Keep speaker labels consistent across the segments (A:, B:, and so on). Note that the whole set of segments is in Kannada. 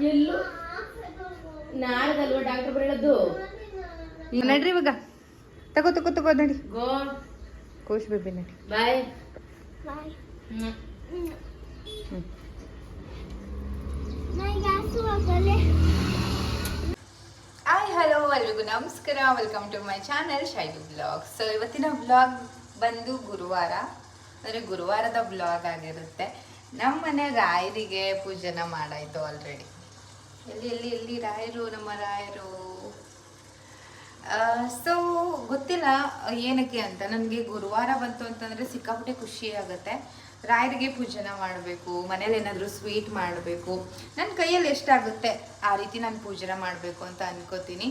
A: ಎಲ್ಲೂ? ನಾಳೆದಲ್ವ ಡಾಕ್ಟರ್ ಬರೋದು
B: ನಡ್ರಿ ಇವಾಗ. ತಗೋ ತಗೋ ತಗೋ ನಡಿ.
A: ಗೋ
B: ಕೋಶ್ ಬೇಬಿ ನಡಿ.
A: ಬಾಯ್
B: ಹಾಯ್ ಹಲೋ ಎಲ್ರಿಗೂ ನಮಸ್ಕಾರ. Welcome to my channel Shailu blog so ಇವತ್ತಿನ ಬ್ಲಾಗ್ ಬಂದು ಗುರುವಾರ. ಅಂದರೆ ಗುರುವಾರದ ಬ್ಲಾಗ್ ಆಗಿರುತ್ತೆ. ನಮ್ಮ ಮನೆ ರಾಯರಿಗೆ ಪೂಜೆನ ಮಾಡಾಯಿತು ಆಲ್ರೆಡಿ ಎಲ್ಲಿ ಎಲ್ಲಿ ಎಲ್ಲಿ ರಾಯರು, ನಮ್ಮ ರಾಯರು. ಸೊ ಗೊತ್ತಿಲ್ಲ ಏನಕ್ಕೆ ಅಂತ. ನನಗೆ ಗುರುವಾರ ಬಂತು ಅಂತಂದರೆ ಸಿಕ್ಕಾಪಟ್ಟೆ ಖುಷಿ ಆಗುತ್ತೆ. ರಾಯರಿಗೆ ಪೂಜೆನ ಮಾಡಬೇಕು, ಮನೇಲಿ ಏನಾದರೂ ಸ್ವೀಟ್ ಮಾಡಬೇಕು. ನನ್ನ ಕೈಯಲ್ಲಿ ಎಷ್ಟಾಗುತ್ತೆ, ಆ ರೀತಿ ನಾನು ಪೂಜನ ಮಾಡಬೇಕು ಅಂತ ಅನ್ಕೋತೀನಿ.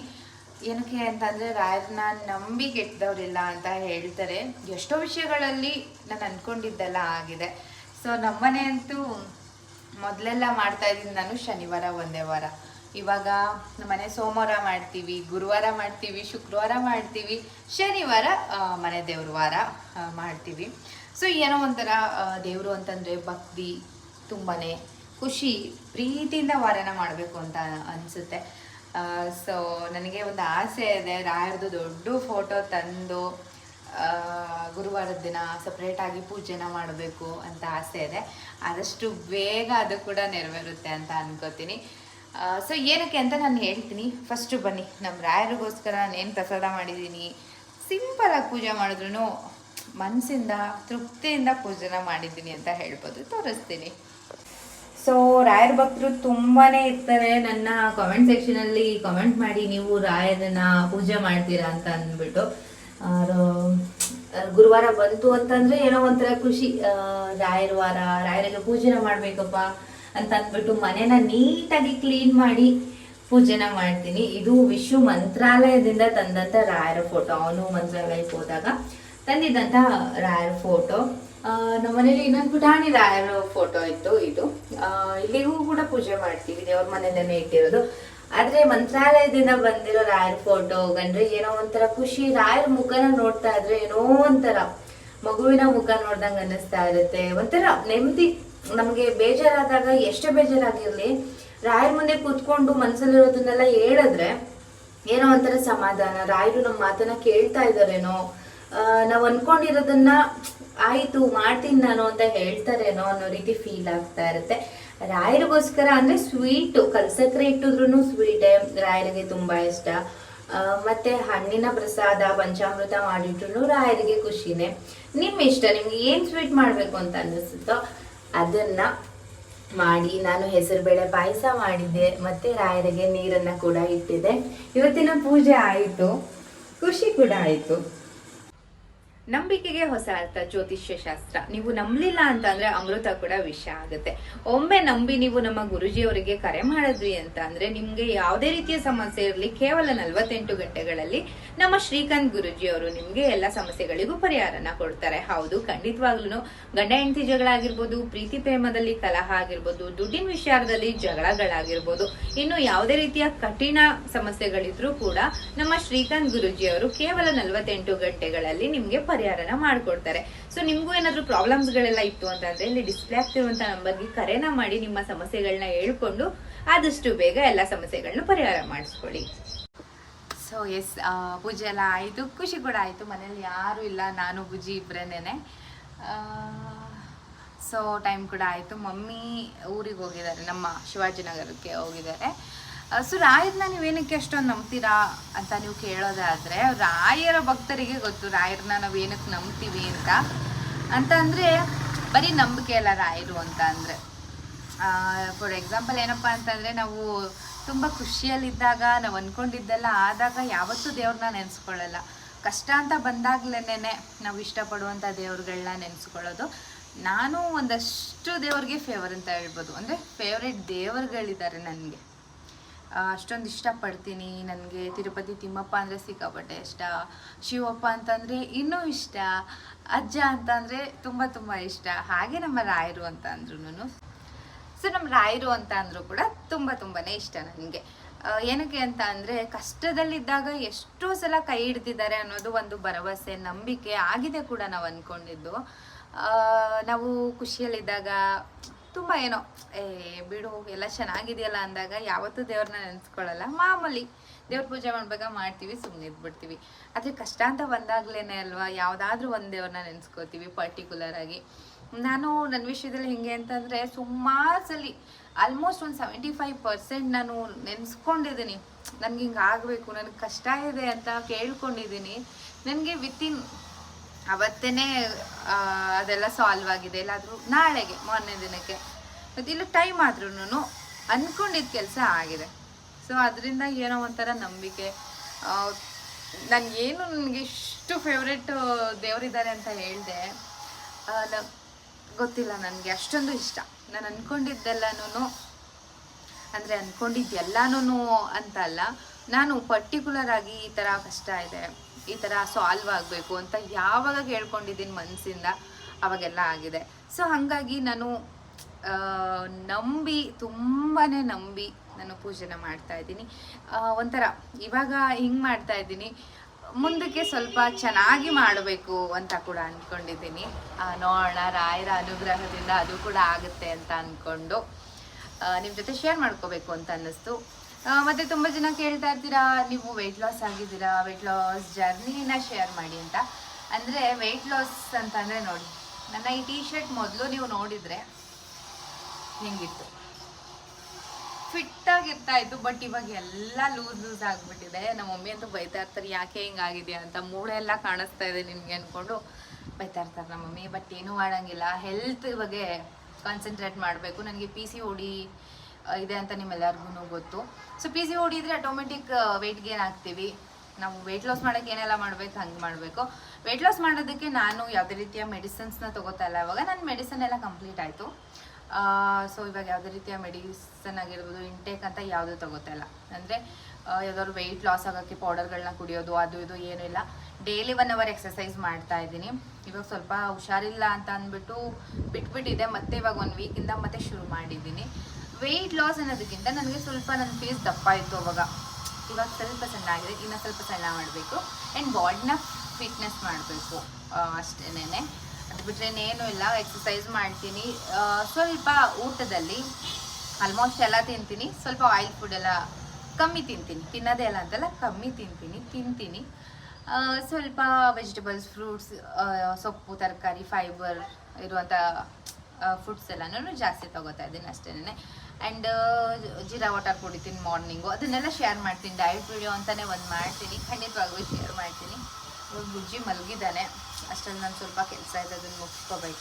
B: ಏನಕ್ಕೆ ಅಂತಂದರೆ ರಾಯರನ್ನ ನಂಬಿ ಕೆಟ್ಟದವ್ರಿಲ್ಲ ಅಂತ ಹೇಳ್ತಾರೆ. ಎಷ್ಟೋ ವಿಷಯಗಳಲ್ಲಿ ನಾನು ಅಂದ್ಕೊಂಡಿದ್ದೆಲ್ಲ ಆಗಿದೆ. ಸೊ ನಮ್ಮನೆ ಅಂತೂ ಮೊದಲೆಲ್ಲ ಮಾಡ್ತಾ ಇದ್ದೀನಿ ನಾನು ಶನಿವಾರ ಒಂದೇ ವಾರ. ಇವಾಗ ನಮ್ಮನೆ ಸೋಮವಾರ ಮಾಡ್ತೀವಿ, ಗುರುವಾರ ಮಾಡ್ತೀವಿ, ಶುಕ್ರವಾರ ಮಾಡ್ತೀವಿ, ಶನಿವಾರ ಮನೆ ದೇವ್ರ ವಾರ ಮಾಡ್ತೀವಿ. ಸೊ ಏನೋ ಒಂಥರ ದೇವರು ಅಂತಂದರೆ ಭಕ್ತಿ ತುಂಬಾ ಖುಷಿ, ಪ್ರೀತಿಯಿಂದ ವಾರನ ಮಾಡಬೇಕು ಅಂತ ಅನಿಸುತ್ತೆ. ಸೊ ನನಗೆ ಒಂದು ಆಸೆ ಇದೆ, ರಾಯರದು ದೊಡ್ಡ ಫೋಟೋ ತಂದು ಗುರುವಾರದ ದಿನ ಸಪ್ರೇಟಾಗಿ ಪೂಜೆನ ಮಾಡಬೇಕು ಅಂತ ಆಸೆ ಇದೆ. ಆದಷ್ಟು ಬೇಗ ಅದು ಕೂಡ ನೆರವೇರುತ್ತೆ ಅಂತ ಅನ್ಕೋತೀನಿ. ಸೊ ಏನಕ್ಕೆ ಅಂತ ನಾನು ಹೇಳ್ತೀನಿ. ಫಸ್ಟು ಬನ್ನಿ. ನಮ್ಮ ರಾಯರಿಗೋಸ್ಕರ ನಾನು ಏನು ಪ್ರಸಾದ ಮಾಡಿದ್ದೀನಿ? ಸಿಂಪಲಾಗಿ ಪೂಜೆ ಮಾಡಿದ್ರು ಮನಸ್ಸಿಂದ ತೃಪ್ತಿಯಿಂದ ಪೂಜೆನ ಮಾಡಿದ್ದೀನಿ ಅಂತ ಹೇಳ್ಬೋದು. ತೋರಿಸ್ತೀನಿ. ಸೊ ರಾಯರ ಭಕ್ತರು ತುಂಬಾ ಇರ್ತಾರೆ. ನನ್ನ ಕಾಮೆಂಟ್ ಸೆಕ್ಷನ್ ಅಲ್ಲಿ ಕಾಮೆಂಟ್ ಮಾಡಿ ನೀವು ರಾಯರನ್ನ ಪೂಜೆ ಮಾಡ್ತೀರಾ ಅಂತ ಅಂದ್ಬಿಟ್ಟು. ಗುರುವಾರ ಬಂತು ಅಂತಂದ್ರೆ ಏನೋ ಒಂಥರ ಖುಷಿ. ರಾಯರ ವಾರ, ರಾಯರಿಗೆ ಪೂಜೆನ ಮಾಡ್ಬೇಕಪ್ಪ ಅಂತ ಅಂದ್ಬಿಟ್ಟು ಮನೆನ ನೀಟಾಗಿ ಕ್ಲೀನ್ ಮಾಡಿ ಪೂಜೆನ ಮಾಡ್ತೀನಿ. ಇದು ವಿಶ್ವ ಮಂತ್ರಾಲಯದಿಂದ ತಂದಂತ ರಾಯರ ಫೋಟೋ ಅವನು ಮಂತ್ರಾಲಯಕ್ಕೆ ಹೋದಾಗ ತಂದಿದ್ದಂತ ರಾಯರ ಫೋಟೋ ನಮ್ಮನೇಲಿ ಇನ್ನೊಂದು ಪುಟಾಣಿ ರಾಯರ ಫೋಟೋ ಇತ್ತು, ಇದು. ಇಲ್ಲಿಗೂ ಕೂಡ ಪೂಜೆ ಮಾಡ್ತೀವಿ. ದೇವ್ರ ಮನೆಯಲ್ಲೇನೆ ಇಟ್ಟಿರೋದು. ಆದ್ರೆ ಮಂತ್ರಾಲಯದಿಂದ ಬಂದಿರೋ ರಾಯರ್ ಫೋಟೋ ಗಂಡ್ರೆ ಏನೋ ಒಂಥರ ಖುಷಿ, ರಾಯರ ಮುಖನ ನೋಡ್ತಾ ಇದ್ರೆ ಏನೋ ಒಂಥರ ಮಗುವಿನ ಮುಖ ನೋಡ್ದಂಗ ಅನ್ನಿಸ್ತಾ ಇರುತ್ತೆ. ಒಂಥರ ನೆಮ್ಮದಿ. ನಮಗೆ ಬೇಜಾರಾದಾಗ, ಎಷ್ಟೇ ಬೇಜಾರಾಗಿರ್ಲಿ, ರಾಯರ್ ಮುಂದೆ ಕೂತ್ಕೊಂಡು ಮನ್ಸಲ್ಲಿರೋದನ್ನೆಲ್ಲ ಹೇಳಿದ್ರೆ ಏನೋ ಒಂಥರ ಸಮಾಧಾನ. ರಾಯರು ನಮ್ಮ ಮಾತನ್ನ ಕೇಳ್ತಾ ಇದಾರೇನೋ ನಾವು ಅನ್ಕೊಂಡಿರೋದನ್ನ, ಆಯ್ತು, ಮಾಡ್ತೀನಿ ನಾನು ಅಂತ ಹೇಳ್ತಾರೇನೋ ಅನ್ನೋ ರೀತಿ ಫೀಲ್ ಆಗ್ತಾ ಇರುತ್ತೆ. ರಾಯರಿಗೋಸ್ಕರ ಅಂದ್ರೆ ಸ್ವೀಟು ಕಲ್ಸಕ್ರೆ ಇಟ್ಟಿದ್ರು ಸ್ವೀಟೇ ರಾಯರಿಗೆ ತುಂಬಾ ಇಷ್ಟ. ಮತ್ತೆ ಹಣ್ಣಿನ ಪ್ರಸಾದ, ಪಂಚಾಮೃತ ಮಾಡಿಟ್ರು ರಾಯರಿಗೆ ಖುಷಿನೇ. ನಿಮ್ ಇಷ್ಟ, ನಿಮ್ಗೆ ಏನ್ ಸ್ವೀಟ್ ಮಾಡ್ಬೇಕು ಅಂತ ಅನ್ನಿಸುತ್ತೋ ಅದನ್ನ ಮಾಡಿ, ನಾನು ಹೆಸರುಬೇಳೆ ಪಾಯಸ ಮಾಡಿದ್ದೆ, ಮತ್ತೆ ರಾಯರಿಗೆ ನೀರನ್ನ ಕೂಡ ಇಟ್ಟಿದೆ ಇವತ್ತಿನ ಪೂಜೆ ಆಯಿತು, ಖುಷಿ ಕೂಡ ಆಯಿತು. ನಂಬಿಕೆಗೆ ಹೊಸ ಅರ್ಥ, ಜ್ಯೋತಿಷ್ಯ ಶಾಸ್ತ್ರ. ನೀವು ನಂಬಲಿಲ್ಲ ಅಂತಂದ್ರೆ ಅಮೃತ ಕೂಡ ವಿಷ ಆಗುತ್ತೆ. ಒಮ್ಮೆ ನಂಬಿ ನೀವು ನಮ್ಮ ಗುರುಜಿಯವರಿಗೆ ಕರೆ ಮಾಡಿದ್ವಿ ಅಂತ ಅಂದ್ರೆ ನಿಮ್ಗೆ ಯಾವುದೇ ರೀತಿಯ ಸಮಸ್ಯೆ ಇರಲಿ, ಕೇವಲ ನಲ್ವತ್ತೆಂಟು ಗಂಟೆಗಳಲ್ಲಿ ನಮ್ಮ ಶ್ರೀಕಾಂತ್ ಗುರುಜಿ ಅವರು ನಿಮ್ಗೆ ಎಲ್ಲ ಸಮಸ್ಯೆಗಳಿಗೂ ಪರಿಹಾರನ ಕೊಡ್ತಾರೆ. ಹೌದು ಖಂಡಿತವಾಗ್ಲೂ ಗಂಡ ಹೆಂಡತಿ ಜಗಳ ಆಗಿರ್ಬೋದು ಪ್ರೀತಿ ಪ್ರೇಮದಲ್ಲಿ ಕಲಹ ಆಗಿರ್ಬೋದು, ದುಡ್ಡಿನ ವಿಚಾರದಲ್ಲಿ ಜಗಳಗಳಾಗಿರ್ಬೋದು, ಇನ್ನು ಯಾವುದೇ ರೀತಿಯ ಕಠಿಣ ಸಮಸ್ಯೆಗಳಿದ್ರೂ ಕೂಡ ನಮ್ಮ ಶ್ರೀಕಾಂತ್ ಗುರುಜಿ ಅವರು ಕೇವಲ ನಲವತ್ತೆಂಟು ಗಂಟೆಗಳಲ್ಲಿ ನಿಮ್ಗೆ ಪರಿಹಾರನ ಮಾಡ್ಕೊಡ್ತಾರೆ. ಸೊ ನಿಮ್ಗೂ ಏನಾದ್ರು ಪ್ರಾಬ್ಲಮ್ಸ್ ಗಳೆಲ್ಲ ಇತ್ತು ಅಂತಂದ್ರೆ ಇಲ್ಲಿ ಡಿಸ್ಪ್ಲೇ ಆಗ್ತಿರುವಂತ ನಂಬರ್ಗೆ ಕರೆನ ಮಾಡಿ ನಿಮ್ಮ ಸಮಸ್ಯೆಗಳನ್ನ ಹೇಳ್ಕೊಂಡು ಆದಷ್ಟು ಬೇಗ ಎಲ್ಲ ಸಮಸ್ಯೆಗಳನ್ನ ಪರಿಹಾರ ಮಾಡಿಸ್ಕೊಳ್ಳಿ. ಸೊ ಎಸ್ ಪೂಜೆ ಎಲ್ಲ ಆಯಿತು. ಖುಷಿ ಕೂಡ ಆಯಿತು. ಮನೇಲಿ ಯಾರು ಇಲ್ಲ, ನಾನು, ಬುಜ್ಜಿ ಇಬ್ಬರೇನೆ ಸೊ ಟೈಮ್ ಕೂಡ ಆಯಿತು. ಮಮ್ಮಿ ಊರಿಗೆ ಹೋಗಿದ್ದಾರೆ. ನಮ್ಮ ಶಿವಾಜಿನಗರಕ್ಕೆ ಹೋಗಿದ್ದಾರೆ. ಸೊ ರಾಯರನ್ನ ನೀವೇನಕ್ಕೆ ಅಷ್ಟೊಂದು ನಂಬ್ತೀರಾ ಅಂತ ನೀವು ಕೇಳೋದಾದರೆ, ರಾಯರ ಭಕ್ತರಿಗೆ ಗೊತ್ತು, ರಾಯರನ್ನ ನಾವು ಏನಕ್ಕೆ ನಂಬ್ತೀವಿ ಅಂತ. ಅಂತ ಅಂದರೆ ಬರೀ ನಂಬಿಕೆ ಅಲ್ಲ ರಾಯರು ಅಂತ ಅಂದರೆ. ಫಾರ್ ಎಕ್ಸಾಂಪಲ್ ಏನಪ್ಪ ಅಂತಂದರೆ ನಾವು ತುಂಬ ಖುಷಿಯಲ್ಲಿದ್ದಾಗ, ನಾವು ಅಂದ್ಕೊಂಡಿದ್ದೆಲ್ಲ ಆದಾಗ ಯಾವತ್ತೂ ದೇವ್ರನ್ನ ನೆನೆಸ್ಕೊಳ್ಳಲ್ಲ. ಕಷ್ಟ ಅಂತ ಬಂದಾಗ್ಲೇನೆ ನಾವು ಇಷ್ಟಪಡುವಂಥ ದೇವ್ರುಗಳನ್ನ ನೆನೆಸ್ಕೊಳ್ಳೋದು. ನಾನು ಒಂದಷ್ಟು ದೇವ್ರಿಗೆ ಫೇವರ್ ಅಂತ ಹೇಳ್ಬೋದು. ಅಂದರೆ ಫೇವ್ರೆಟ್ ದೇವರುಗಳಿದ್ದಾರೆ ನನಗೆ. ಅಷ್ಟೊಂದು ಇಷ್ಟಪಡ್ತೀನಿ. ನನಗೆ ತಿರುಪತಿ ತಿಮ್ಮಪ್ಪ ಅಂದರೆ ಸಿಕ್ಕಾಪಟ್ಟೆ ಇಷ್ಟ. ಶಿವಪ್ಪ ಅಂತಂದರೆ ಇನ್ನೂ ಇಷ್ಟ. ಅಜ್ಜ ಅಂತಂದರೆ ತುಂಬ ತುಂಬ ಇಷ್ಟ. ಹಾಗೆ ನಮ್ಮ ರಾಯರು ಅಂತ ಅಂದ್ರೂ ಸೊ ನಮ್ಮ ರಾಯರು ಅಂತ ಅಂದರೂ ಕೂಡ ತುಂಬ ತುಂಬಾ ಇಷ್ಟ ನನಗೆ. ಏನಕ್ಕೆ ಅಂತ ಅಂದರೆ ಕಷ್ಟದಲ್ಲಿದ್ದಾಗ ಎಷ್ಟೋ ಸಲ ಕೈ ಹಿಡ್ದಿದ್ದಾರೆ ಅನ್ನೋದು ಒಂದು ಭರವಸೆ, ನಂಬಿಕೆ ಆಗಿದೆ ಕೂಡ ನಾವು ಅಂದ್ಕೊಂಡಿದ್ದು ನಾವು ಖುಷಿಯಲ್ಲಿದ್ದಾಗ ತುಂಬ ಏನೋ, ಏ, ಬಿಡು, ಎಲ್ಲ ಚೆನ್ನಾಗಿದೆಯಲ್ಲ ಅಂದಾಗ ಯಾವತ್ತೂ ದೇವ್ರನ್ನ ನೆನೆಸ್ಕೊಳ್ಳಲ್ಲ. ಮಾಮೂಲಿ ದೇವ್ರ ಪೂಜೆ ಮಾಡ್ಬೇಕಾ ಮಾಡ್ತೀವಿ ಸುಮ್ಮನೆ ಇದ್ಬಿಡ್ತೀವಿ. ಆದರೆ ಕಷ್ಟ ಅಂತ ಬಂದಾಗ್ಲೇ ಅಲ್ವಾ, ಯಾವುದಾದ್ರೂ ಒಂದು ದೇವ್ರನ್ನ ನೆನೆಸ್ಕೋತೀವಿ ಪರ್ಟಿಕ್ಯುಲರ್ ಆಗಿ. ನಾನು ನನ್ನ ವಿಷಯದಲ್ಲಿ ಹೆಂಗೆ ಅಂತಂದರೆ ಸುಮಾರು ಸಲ ಆಲ್ಮೋಸ್ಟ್ ಒಂದು ಸೆವೆಂಟಿ ಫೈವ್ ಪರ್ಸೆಂಟ್ ನಾನು ನೆನೆಸ್ಕೊಂಡಿದ್ದೀನಿ ನನಗೆ ಹಿಂಗೆ ಆಗಬೇಕು, ನನಗೆ ಕಷ್ಟ ಇದೆ ಅಂತ ಕೇಳ್ಕೊಂಡಿದ್ದೀನಿ ನನಗೆ ವಿತಿನ್ ಅವತ್ತೇ ಅದೆಲ್ಲ ಸಾಲ್ವ್ ಆಗಿದೆ. ಎಲ್ಲಾದರೂ ನಾಳೆಗೆ, ಮೊನ್ನೆ ದಿನಕ್ಕೆ. ಮತ್ತು ಇಲ್ಲ ಟೈಮ್ ಆದ್ರೂ ಅಂದ್ಕೊಂಡಿದ್ದ ಕೆಲಸ ಆಗಿದೆ. ಸೊ ಅದರಿಂದ ಏನೋ ಒಂಥರ ನಂಬಿಕೆ. ನನಗೇನು ನನಗೆ ಇಷ್ಟು ಫೇವ್ರೆಟ್ ದೇವರಿದ್ದಾರೆ ಅಂತ ಹೇಳಿದೆ ಗೊತ್ತಿಲ್ಲ ನನಗೆ ಅಷ್ಟೊಂದು ಇಷ್ಟ. ನಾನು ಅಂದ್ಕೊಂಡಿದ್ದೆಲ್ಲನೂ ಅಂದರೆ ಅಂದ್ಕೊಂಡಿದ್ದೆಲ್ಲನೂ ಅಂತ ಅಲ್ಲ, ನಾನು ಪರ್ಟಿಕ್ಯುಲರ್ ಆಗಿ ಈ ಥರ ಕಷ್ಟ ಇದೆ. ಈ ಥರ ಸಾಲ್ವ್ ಆಗಬೇಕು ಅಂತ ಯಾವಾಗ ಕೇಳ್ಕೊಂಡಿದ್ದೀನಿ ಮನಸ್ಸಿಂದ ಅವಾಗೆಲ್ಲ ಆಗಿದೆ. ಸೊ ಹಾಗಾಗಿ ನಾನು ನಂಬಿ ತುಂಬಾ ನಂಬಿ ನಾನು ಪೂಜೆನ ಮಾಡ್ತಾ ಇದ್ದೀನಿ. ಒಂಥರ ಇವಾಗ ಹಿಂಗೆ ಮಾಡ್ತಾ ಇದ್ದೀನಿ. ಮುಂದಕ್ಕೆ ಸ್ವಲ್ಪ ಚೆನ್ನಾಗಿ ಮಾಡಬೇಕು ಅಂತ ಕೂಡ ಅಂದ್ಕೊಂಡಿದ್ದೀನಿ ನೋಡೋಣ, ರಾಯರ ಅನುಗ್ರಹದಿಂದ ಅದು ಕೂಡ ಆಗುತ್ತೆ ಅಂತ ಅಂದ್ಕೊಂಡು ನಿಮ್ಮ ಜೊತೆ ಶೇರ್ ಮಾಡ್ಕೋಬೇಕು ಅಂತ ಅನ್ನಿಸ್ತು. ಮತ್ತೆ ತುಂಬ ಜನ ಕೇಳ್ತಾ ಇರ್ತೀರಾ, ನೀವು ವೆಯ್ಟ್ ಲಾಸ್ ಆಗಿದ್ದೀರಾ ವೆಯ್ಟ್ ಲಾಸ್ ಜರ್ನಿನ ಶೇರ್ ಮಾಡಿ ಅಂತ. ಅಂದರೆ ವೆಯ್ಟ್ ಲಾಸ್ ಅಂತಂದರೆ ನೋಡಿ, ನನ್ನ ಈ ಟಿ ಶರ್ಟ್ ಮೊದಲು ನೀವು ನೋಡಿದರೆ ಹೆಂಗಿತ್ತು. ಫಿಟ್ ಆಗಿರ್ತಾ ಇತ್ತು ಬಟ್ ಇವಾಗ ಎಲ್ಲ ಲೂಸ್ ಲೂಸ್ ಆಗಿಬಿಟ್ಟಿದೆ. ನಮ್ಮ ಮಮ್ಮಿ ಅಂತೂ ಬೈತಾ ಇರ್ತಾರೆ, ಯಾಕೆ ಹಿಂಗಾಗಿದೆ ಅಂತ ಮೂಳೆ ಎಲ್ಲ ಕಾಣಿಸ್ತಾ ಇದೆ ನಿಮಗೆ ಅಂದ್ಕೊಂಡು ಬೈತಾ ಇರ್ತಾರೆ ನಮ್ಮ ಮಮ್ಮಿ. ಬಟ್ ಏನೂ ಮಾಡೋಂಗಿಲ್ಲ. ಹೆಲ್ತ್ ಬಗ್ಗೆ ಕಾನ್ಸಂಟ್ರೇಟ್ ಮಾಡಬೇಕು. ನನಗೆ ಪಿ ಸಿ ಓಡಿ ಇದೆ ಅಂತ ನಿಮ್ಮೆಲ್ಲರಿಗೂ ಗೊತ್ತು. ಸೊ ಪಿ ಸಿ ಹೊಡಿದ್ರೆ ಆಟೋಮೆಟಿಕ್ ವೆಯ್ಟ್ ಗೇನ್ ಆಗ್ತೀವಿ. ನಾವು ವೆಯ್ಟ್ ಲಾಸ್ ಮಾಡೋಕ್ಕೆ ಏನೆಲ್ಲ ಮಾಡಬೇಕು, ಹಂಗೆ ಮಾಡಬೇಕು. ವೆಯ್ಟ್ ಲಾಸ್ ಮಾಡೋದಕ್ಕೆ ನಾನು ಯಾವುದೇ ರೀತಿಯ ಮೆಡಿಸಿನ್ಸ್ನ ತಗೋತಾ ಇಲ್ಲ. ಇವಾಗ ನನ್ನ ಮೆಡಿಸನ್ ಎಲ್ಲ ಕಂಪ್ಲೀಟ್ ಆಯಿತು. ಸೊ ಇವಾಗ ಯಾವುದೇ ರೀತಿಯ ಮೆಡಿಸನ್ ಆಗಿರ್ಬೋದು ಇಂಟೇಕ್ ಅಂತ ಯಾವುದೂ ತಗೋತಾ ಇಲ್ಲ. ಅಂದರೆ ಯಾವ್ದಾದ್ರು ವೆಯ್ಟ್ ಲಾಸ್ ಆಗೋಕ್ಕೆ ಪೌಡರ್ಗಳನ್ನ ಕುಡಿಯೋದು, ಅದು ಇದು ಏನೂ ಇಲ್ಲ. ಡೈಲಿ ಒನ್ ಅವರ್ ಎಕ್ಸಸೈಸ್ ಮಾಡ್ತಾ ಇದ್ದೀನಿ. ಇವಾಗ ಸ್ವಲ್ಪ ಹುಷಾರಿಲ್ಲ ಅಂತ ಅಂದ್ಬಿಟ್ಟು ಬಿಟ್ಬಿಟ್ಟಿದೆ. ಮತ್ತೆ ಇವಾಗ ಒಂದು ವೀಕಿಂದ ಮತ್ತೆ ಶುರು ಮಾಡಿದ್ದೀನಿ. ವೆಯ್ಟ್ ಲಾಸ್ ಅನ್ನೋದಕ್ಕಿಂತ ನನಗೆ ಸ್ವಲ್ಪ ನನ್ನ ಫೇಸ್ ದಪ್ಪ ಇತ್ತು ಅವಾಗ. ಇವಾಗ ಸ್ವಲ್ಪ ಸಣ್ಣ ಆಗಿದೆ ಇನ್ನು ಸ್ವಲ್ಪ ಸಣ್ಣ ಮಾಡಬೇಕು. ಆ್ಯಂಡ್ ಬಾಡಿನ ಫಿಟ್ನೆಸ್ ಮಾಡಬೇಕು. ಅಷ್ಟೇನೆ ಅದು ಬಿಟ್ಟರೆ ಇನ್ನೇನು ಇಲ್ಲ ಎಕ್ಸಸೈಸ್ ಮಾಡ್ತೀನಿ. ಸ್ವಲ್ಪ ಊಟದಲ್ಲಿ ಆಲ್ಮೋಸ್ಟ್ ಎಲ್ಲ ತಿಂತೀನಿ. ಸ್ವಲ್ಪ ಆಯಿಲ್ ಫುಡ್ ಎಲ್ಲ ಕಮ್ಮಿ ತಿಂತೀನಿ. ತಿನ್ನೋದೇ ಇಲ್ಲ ಅಂತಲ್ಲ, ಕಮ್ಮಿ ತಿಂತೀನಿ ತಿಂತೀನಿ. ಸ್ವಲ್ಪ ವೆಜಿಟೇಬಲ್ಸ್ ಫ್ರೂಟ್ಸ್ ಸೊಪ್ಪು, ತರಕಾರಿ ಫೈಬರ್ ಇರುವಂಥ ಫುಡ್ಸ್ ಎಲ್ಲನೂ ಜಾಸ್ತಿ ತಗೋತಾ ಇದ್ದೀನಿ ಅಷ್ಟೇನೆ ಆ್ಯಂಡ್ ಜೀರಾ ವಾಟರ್ ಕುಡಿತೀನಿ ಮಾರ್ನಿಂಗು ಅದನ್ನೆಲ್ಲ ಶೇರ್ ಮಾಡ್ತೀನಿ. ಡಯಟ್ ವಿಡಿಯೋ ಅಂತಲೇ ಒಂದು ಮಾಡ್ತೀನಿ. ಖಂಡಿತವಾಗ್ಲೂ ಶೇರ್ ಮಾಡ್ತೀನಿ. ಇವಾಗ ಬುಜ್ಜಿ ಮಲಗಿದ್ದಾನೆ. ಅಷ್ಟರಲ್ಲಿ ನಾನು ಸ್ವಲ್ಪ ಕೆಲಸ ಇದೆ, ಅದನ್ನು ಮುಗಿಸ್ಕೋಬೇಕು.